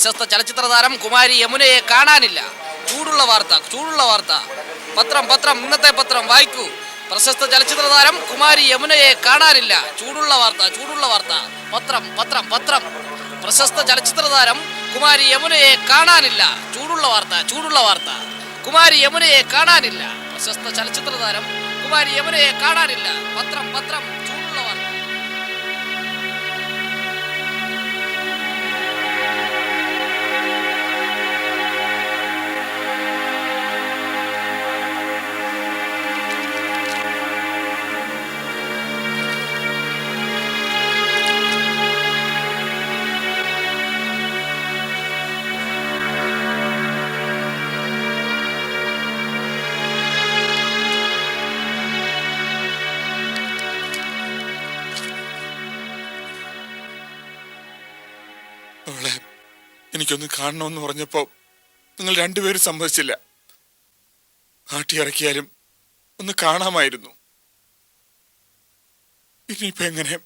പ്രശസ്ത ചലച്ചിത്ര താരം കുമാരി യമുനയെ കാണാനില്ല. ചൂടുള്ള വാർത്ത ചൂടുള്ള വാർത്ത. പത്രം പത്രം ഇന്നത്തെ പത്രം വായിക്കൂ. പ്രശസ്ത ചലച്ചിത്ര താരം കുമാരി യമുനയെ കാണാനില്ല. ചൂടുള്ള വാർത്ത ചൂടുള്ള വാർത്ത. പത്രം പത്രം പത്രം. പ്രശസ്ത ചലച്ചിത്ര താരം കുമാരി യമുനയെ കാണാനില്ല. ചൂടുള്ള വാർത്ത ചൂടുള്ള വാർത്ത. കുമാരി യമുനയെ കാണാനില്ല. പ്രശസ്ത ചലച്ചിത്ര താരം കുമാരി യമുനയെ കാണാനില്ല. പത്രം പത്രം. എനിക്കൊന്ന് കാണണമെന്ന് പറഞ്ഞപ്പോ നിങ്ങൾ രണ്ടുപേരും സമ്മതിച്ചില്ല. നാട്ടിയിറക്കിയാലും ഒന്ന് കാണാമായിരുന്നു. ഇനിയിപ്പോ എങ്ങനെ?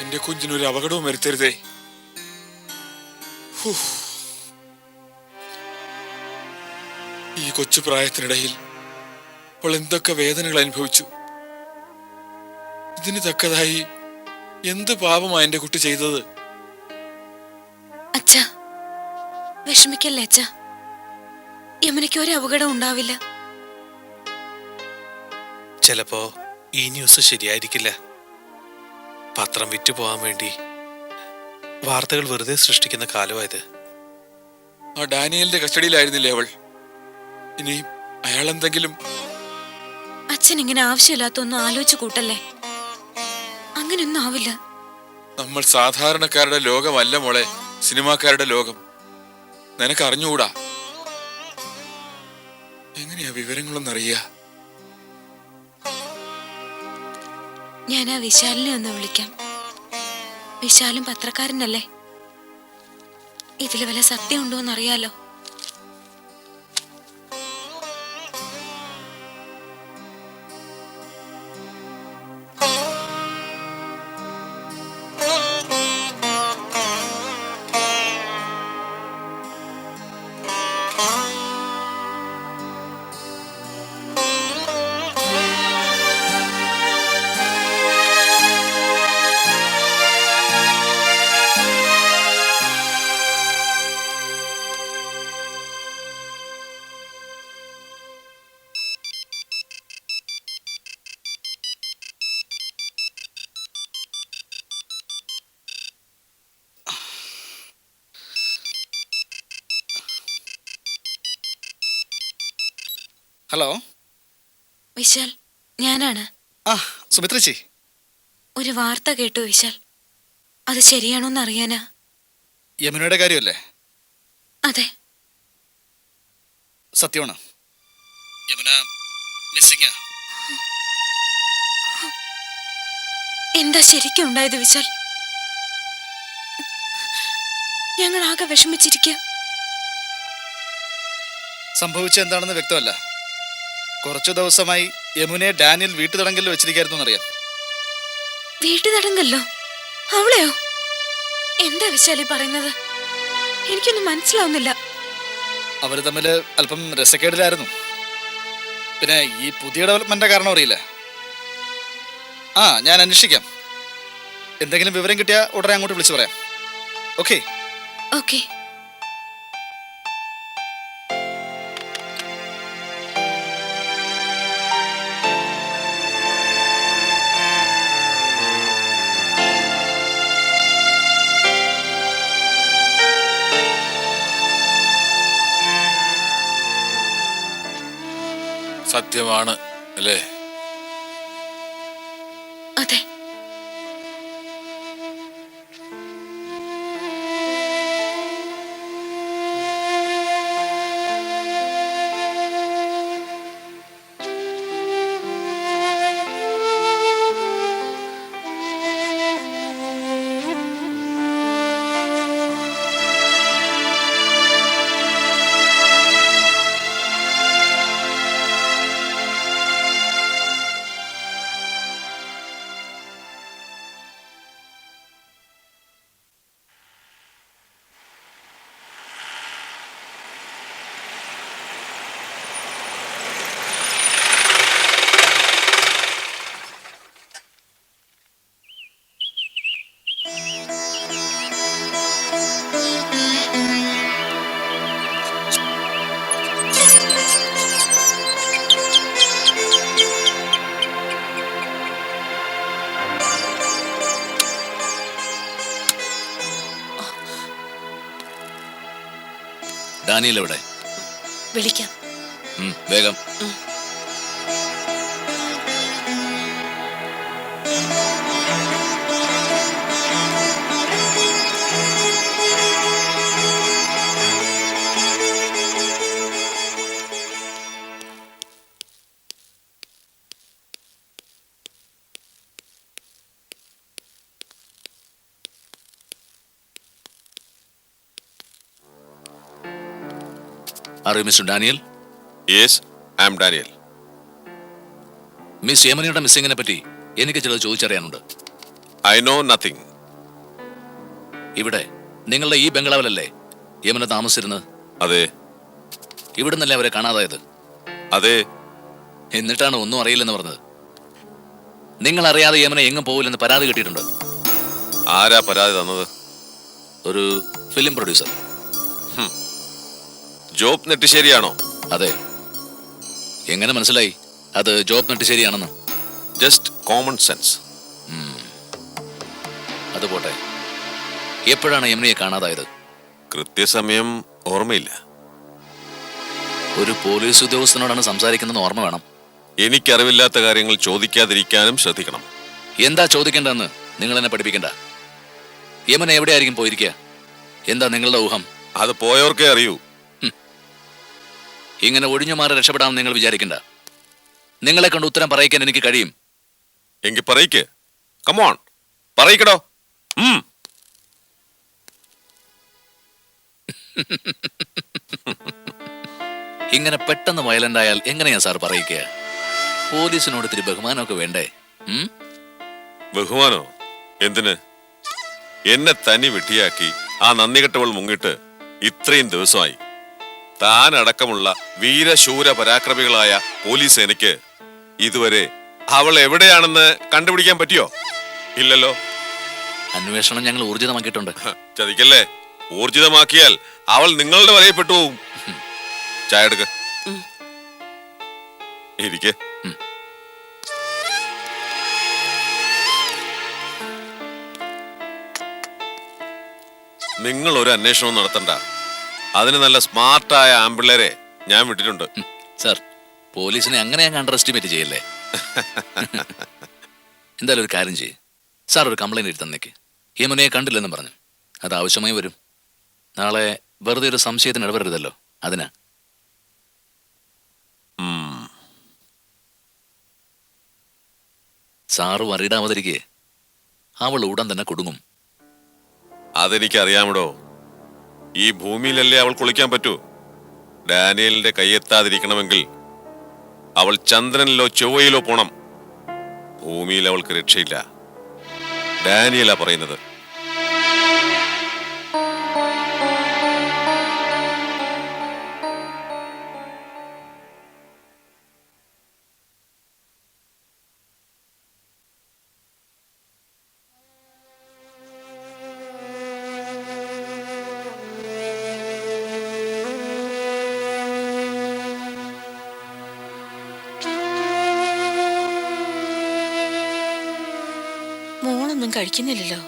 എന്റെ കുഞ്ഞിനൊരു അപകടവും വരുത്തരുതേ. ഈ കൊച്ചു പ്രായത്തിനിടയിൽ അവൾ എന്തൊക്കെ വേദനകൾ അനുഭവിച്ചു. ഇതിന് തക്കതായി എന്ത് പാപമാ എന്റെ കുട്ടി ചെയ്തത്? അച്ഛാ വിഷമിക്കല്ലേ അച്ഛ? യമുനയ്ക്ക് ഒരു അപകടം ഉണ്ടാവില്ല. ചിലപ്പോ ഈ ന്യൂസ് ശരിയായിരിക്കില്ല. പത്രം വിറ്റു പോകാൻ വേണ്ടി വാർത്തകൾ വെറുതെ സൃഷ്ടിക്കുന്ന കാലമായത് ആ ഡാനിയലിന്റെ കസ്റ്റഡിയിലായിരുന്നില്ലേ അവൾ? ഇനി അയാൾ എന്തെങ്കിലും അച്ഛൻ ഇങ്ങനെ ആവശ്യമില്ലാത്ത ആലോചിച്ചു ആലോചിച്ച് കൂട്ടല്ലേ? അങ്ങനെയൊന്നും ആവില്ല. നമ്മൾ സാധാരണക്കാരുടെ ലോകമല്ല മോളെ സിനിമാക്കാരുടെ ലോകം. നിനക്ക് അറിഞ്ഞുകൂടാ എങ്ങനെയാ വിവരങ്ങളൊന്നും അറിയാ ഞാൻ ആ വിശാലിനെ ഒന്ന് വിളിക്കാം. വിശാലും പത്രക്കാരനല്ലേ? ഇതിൽ വല്ല സത്യം ഉണ്ടോ എന്നറിയാലോ ഹലോ? വിശാൽ ഞാനാണ്. ആ സുമിത്രച്ചി. ഒരു വാർത്ത കേട്ടു വിശാൽ. അത് ശരിയാണോന്ന് അറിയാനാ? യമുനയുടെ കാര്യമല്ലേ? അതെ. സത്യമാണ്? യമുന മിസ്സിംഗ് എന്താ ശരിക്കും ഉണ്ടായത് വിശാൽ? ഞങ്ങൾ ആകെ വിഷമിച്ചിരിക്കുക സംഭവിച്ച എന്താണെന്ന് വ്യക്തമല്ല. കുറച്ചു ദിവസമായി യമുനയെ ഡാനിയൽ വീട്ടുതടങ്കലിൽ വെച്ചിരിക്കായിരുന്നു അറിയാം വീട്ടു തടങ്കല്ലോ അവളെയോ? എന്താ വിശാലി പറയുന്നത്? എനിക്കൊന്നും മനസ്സിലാവുന്നില്ല. അവർ തമ്മിൽ അല്പം രസക്കേടിലായിരുന്നു. പിന്നെ ഈ പുതിയ ഡെവലപ്മെന്റ് കാരണം അറിയില്ല? ആ ഞാൻ അന്വേഷിക്കാം. എന്തെങ്കിലും വിവരം കിട്ടിയാൽ ഉടനെ അങ്ങോട്ട് വിളിച്ചു പറയാം. ഓക്കെ? ഓക്കെ. സത്യമാണ് അല്ലേ? അതെ. ഡാനിയൽ എവിടെ? വിളിക്കാം. ഉം, mister Daniel yes I am Daniel miss യമനയുടെ മിസ്സിങ്ങിനെ പറ്റി എനിക്ക് ചിലത് ചോദിച്ചറിയാനുണ്ട് ഐ നോ നത്തിങ് ഇവിടെ നിങ്ങളുടെ ഈ ബംഗ്ലാവിലല്ലേ യമന താമസിച്ചിരുന്നത് അതെ ഇവിടെ നിന്നല്ലേ അവരെ കാണാതായത് അതെ എന്നിട്ടാണ് ഒന്നും അറിയില്ലെന്ന് പറഞ്ഞത് നിങ്ങൾ അറിയാതെ യമന എങ്ങും പോവില്ലെന്ന് പരാതി കിട്ടിയിട്ടുണ്ട് ആരാ പരാതി തന്നത് ഒരു ഫിലിം പ്രൊഡ്യൂസർ ജോബ് നെട്ടിശ്ശേരിയാണോ അതെ. എങ്ങനെ മനസ്സിലായി? അത് ജോബ് നെട്ടിശ്ശേരിയാണെന്ന് ജസ്റ്റ് കോമൺ സെൻസ് അത് പോട്ടെ. എപ്പോഴാണ് യമുനയെ കാണാതായത്? കൃത്യസമയം ഓർമ്മയില്ല. ഒരു പോലീസ് ഉദ്യോഗസ്ഥനോടാണ് സംസാരിക്കുന്നതെന്ന് ഓർമ്മ വേണം. എനിക്കറിവില്ലാത്ത കാര്യങ്ങൾ ചോദിക്കാതിരിക്കാനും ശ്രദ്ധിക്കണം. എന്താ ചോദിക്കേണ്ടതെന്ന് നിങ്ങൾ എന്നെ പഠിപ്പിക്കണ്ട. യമന എവിടെയായിരിക്കും പോയിരിക്കുക? എന്താ നിങ്ങളുടെ ഊഹം? അത് പോയവർക്കേ അറിയൂ. ഇങ്ങനെ ഒഴിഞ്ഞു മാറി രക്ഷപ്പെടാമെന്ന് നിങ്ങൾ വിചാരിക്കണ്ട. നിങ്ങളെ കൊണ്ട് ഉത്തരം പറയിക്കാൻ എനിക്ക് കഴിയും. എങ്കിൽ പറയിക്ക്. കമോൺ പറയിക്കടോ. ഇങ്ങനെ പെട്ടെന്ന് വയലന്റ് ആയാൽ എങ്ങനെയാ സാർ പറയിക്കുക? പോലീസിനോട് ഇത്തിരി ബഹുമാനമൊക്കെ വേണ്ടേ? ബഹുമാനോ? എന്തിന്? എന്നെ തനി വെട്ടിയാക്കി ആ നന്ദി കെട്ടവൾ മുങ്ങിട്ട് ഇത്രയും ദിവസമായി. താൻ അടക്കമുള്ള വീരശൂര പരാക്രമികളായ പോലീസ് സേനയ്ക്ക് ഇതുവരെ അവൾ എവിടെയാണെന്ന് കണ്ടുപിടിക്കാൻ പറ്റിയോ? ഇല്ലല്ലോ. അന്വേഷണം ഞങ്ങൾ ഊർജിതമാക്കിയിട്ടുണ്ട്. ചതിക്കല്ലേ? ഊർജിതമാക്കിയാൽ അവൾ നിങ്ങളുടെ വലയപ്പെട്ടു പോവും. ചായ എടുക്ക. ഇരിക്കെ. നിങ്ങൾ ഒരു അന്വേഷണവും നടത്തണ്ട. അതിന് നല്ല സ്മാർട്ടായ ആമ്പിള്ളേരെ ഞാൻ വിട്ടിട്ടുണ്ട്. സർ പോലീസിനെ അങ്ങനെ അങ്ങ് അണ്ടർ എസ്റ്റിമേറ്റ് ചെയ്യല്ലേ? എന്തായാലും ഒരു കാര്യം ചെയ്യ്. സാർ ഒരു കംപ്ലൈന്റ് എഴുതി തന്നേക്ക്. യമനയെ കണ്ടില്ലെന്ന് പറഞ്ഞു. അത് ആവശ്യമായി വരും. നാളെ വെറുതെ ഒരു സംശയത്തിന് ഇടപെടരുതല്ലോ അതിനാ. സാറ് വറിയിടാവാതിരിക്കേ അവൾ ഉടൻ തന്നെ കൊടുങ്ങും. അതെനിക്കറിയാമടോ. ഈ ഭൂമിയിലല്ലേ അവൾ കുളിക്കാൻ പറ്റൂ? ഡാനിയലിന്റെ കൈയെത്താതിരിക്കണമെങ്കിൽ അവൾ ചന്ദ്രനിലോ ചൊവ്വയിലോ പോണം. ഭൂമിയിൽ അവൾക്ക് രക്ഷയില്ല. ഡാനിയലാ പറയുന്നത്. കഴിക്കുന്നില്ലല്ലോ.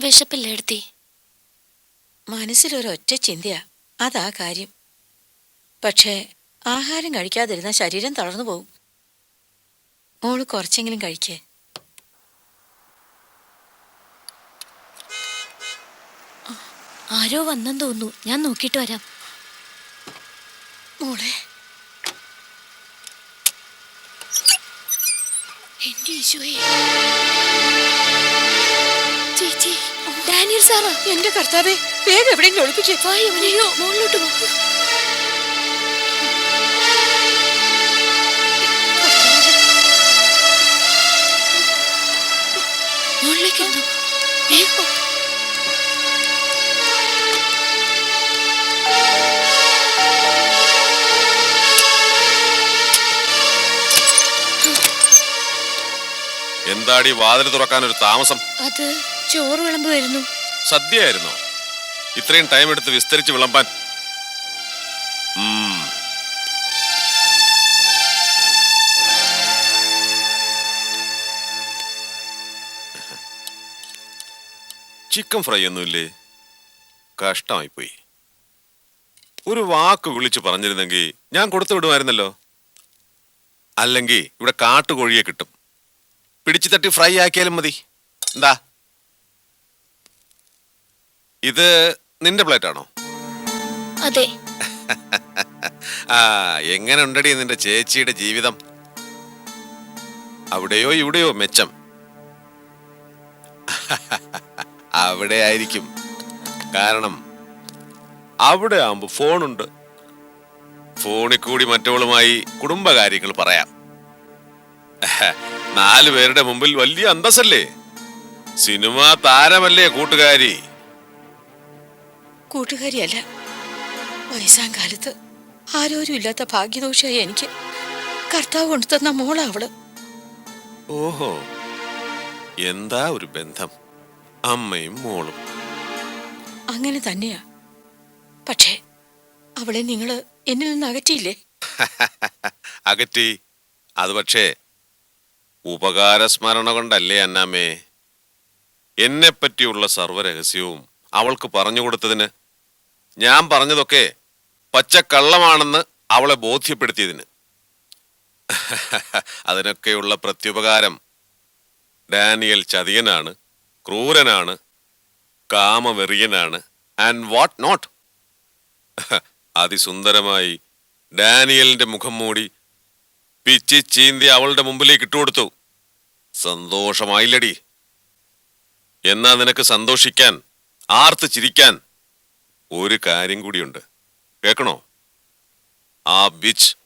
വിശപ്പില്ല എടുത്തി. മനസ്സിലൊരൊറ്റ ചിന്തയാ. അതാ കാര്യം. പക്ഷേ ആഹാരം കഴിക്കാതിരുന്ന ശരീരം തളർന്നു പോകും. മോൾ കുറച്ചെങ്കിലും കഴിക്കേ. ആരോ വന്നെന്ന് തോന്നുന്നു. ഞാൻ നോക്കിയിട്ട് വരാം. മോളെ എന്റെ ഈശോയെ ചേച്ചി ഡാനിയൽ സാറാ എന്റെ കർത്താവേ വേഗം എവിടെയെങ്കിലും ഒളിപ്പിക്കേ വായി അവനെയോ മുകളിലോട്ട് പോ മുകളിലേക്ക് എന്തോ വേഗം. എന്താടി വാതിൽ തുറക്കാൻ ഒരു താമസം? അത് ചോറ് വിളമ്പ് വരുന്നു സദ്യയായിരുന്നോ? ഇത്രയും ടൈം എടുത്ത് വിസ്തരിച്ച് വിളമ്പാൻ. ചിക്കൻ ഫ്രൈ ഒന്നുമില്ലേ? കഷ്ടമായി പോയി ഒരു വാക്ക് വിളിച്ചു പറഞ്ഞിരുന്നെങ്കിൽ ഞാൻ കൊടുത്തു വിടുമായിരുന്നല്ലോ. അല്ലെങ്കിൽ ഇവിടെ കാട്ടുകോഴിയെ കിട്ടും. പിടിച്ചു തട്ടി ഫ്രൈ ആക്കിയാലും മതി. എന്താ? ഇത് നിന്റെ പ്ലേറ്റ് ആണോ? അതെ. ആ എങ്ങനെ ഉണ്ടടി നിന്റെ ചേച്ചിയുടെ ജീവിതം? അവിടെയോ ഇവിടെയോ മെച്ചം? അവിടെ ആയിരിക്കും. കാരണം അവിടെ ആവുമ്പോ ഫോണുണ്ട്. ഫോണിൽ കൂടി മറ്റവളുമായി കുടുംബകാര്യങ്ങൾ പറയാം. നാലു പേരുടെ മുമ്പിൽ വലിയ അന്തസ്സല്ലേ? സിനിമ താരമല്ലേ കൂട്ടുകാരി? കൂട്ടുകാരിയല്ല വയസ്സാം കാലത്ത് ആരോരും ഇല്ലാത്ത ഭാഗ്യദോഷമായി എനിക്ക് കർത്താവ് കൊണ്ടുതന്ന മോളാ അവൾ. ഓഹോ എന്താ ഒരു ബന്ധം? അമ്മയും മോളും. അങ്ങനെ തന്നെയാ. പക്ഷേ അവളെ നിങ്ങൾ എന്നിൽ നിന്ന് അകറ്റിയില്ലേ? അകറ്റി. അത് പക്ഷേ ഉപകാരസ്മരണ കൊണ്ടല്ലേ അന്നാമ്മേ? എന്നെ പറ്റിയുള്ള സർവരഹസ്യവും അവൾക്ക് പറഞ്ഞു കൊടുത്തതിന്. ഞാൻ പറഞ്ഞതൊക്കെ പച്ചക്കള്ളമാണെന്ന് അവളെ ബോധ്യപ്പെടുത്തിയതിന്. അതിനൊക്കെയുള്ള പ്രത്യുപകാരം. ഡാനിയൽ ചതിയനാണ് ക്രൂരനാണ് കാമവെറിയനാണ് ആൻഡ് വാട്ട് നോട്ട് അതിസുന്ദരമായി ഡാനിയലിന്റെ മുഖം മൂടി പിച്ചി ചീന്തി അവളുടെ മുമ്പിലേക്ക് ഇട്ടുകൊടുത്തു. സന്തോഷമായില്ലടി. എന്നാ നിനക്ക് സന്തോഷിക്കാൻ ആർത്ത് ചിരിക്കാൻ ഒരു കാര്യം കൂടിയുണ്ട്. കേൾക്കണോ? ആ ബിച്ച്.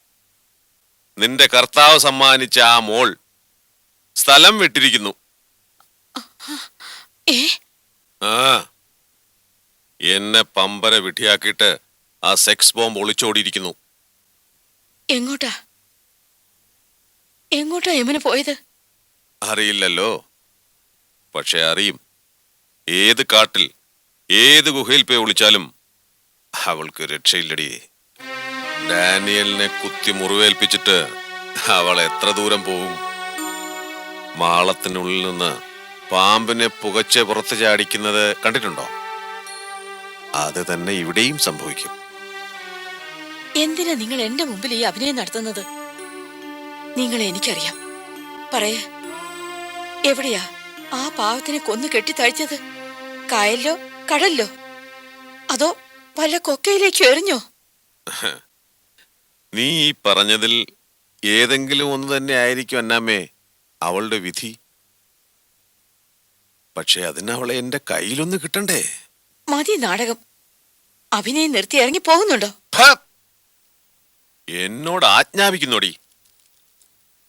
നിന്റെ കർത്താവ് സമ്മാനിച്ച ആ മോൾ സ്ഥലം വിട്ടിരിക്കുന്നു. ആ. എന്നെ പമ്പര വിട്ടിയാക്കിയിട്ട് ആ സെക്സ് ബോംബ് ഒളിച്ചോടിയിരിക്കുന്നു. എങ്ങോട്ടാ? എങ്ങോട്ടാ യമന് പോയത്? അറിയില്ലല്ലോ. പക്ഷെ അറിയും. ഏത് കാട്ടിൽ ഏത് ഗുഹയിൽ പോയി ഒളിച്ചാലും അവൾക്ക് രക്ഷയില്ലടി. ഡാനിയലിനെ കുത്തി മുറിവേൽപ്പിച്ചിട്ട് അവൾ എത്ര ദൂരം പോകും മാളത്തിനുള്ളിൽ നിന്ന് പാമ്പിനെ പുകച്ച് പുറത്ത് ചാടിക്കുന്നത് കണ്ടിട്ടുണ്ടോ? അത് തന്നെ ഇവിടെയും സംഭവിക്കും. എന്തിനാ നിങ്ങൾ എന്റെ മുമ്പിൽ ഈ അഭിനയം നടത്തുന്നത്? നിങ്ങളെ എനിക്കറിയാം. പറയേ. എവിടെയാ? ആ പാവത്തിനെ കൊന്നു കെട്ടിത്തഴിച്ചത്? കായലിലോ കടലിലോ? അതോ വല്ല കൊക്കയിലേക്ക് എറിഞ്ഞോ? നീ ഈ പറഞ്ഞതിൽ ഏതെങ്കിലും ഒന്ന് തന്നെ ആയിരിക്കും അന്നാമ്മേ അവളുടെ വിധി. പക്ഷെ അതിന് അവളെ എന്റെ കയ്യിലൊന്ന് കിട്ടണ്ടേ? മതി നാടകം. അഭിനയം നിർത്തി ഇറങ്ങി പോകുന്നുണ്ടോ? എന്നോട് ആജ്ഞാപിക്കുന്നോടി.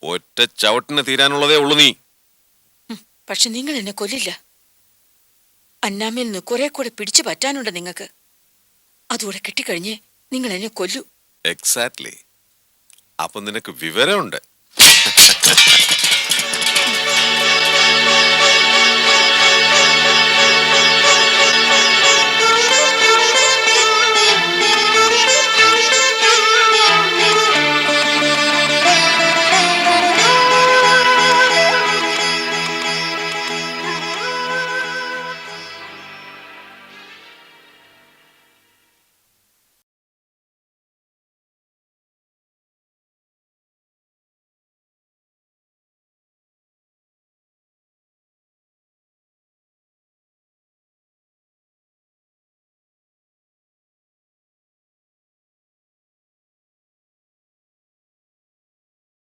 ഒറ്റ ചവിട്ടിന് തീരാനുള്ളതേ ഉള്ളൂ നീ. പക്ഷെ നിങ്ങൾ എന്നെ കൊല്ലില്ല. അന്നാമയിൽ നിന്ന് കുറെ കൂടെ പിടിച്ചു പറ്റാനുണ്ട് നിങ്ങൾക്ക്. അതുകൂടെ കിട്ടിക്കഴിഞ്ഞ് നിങ്ങൾ എന്നെ കൊല്ലു. എക്സാക്ട്ലി അപ്പൊ നിനക്ക് വിവരമുണ്ട്.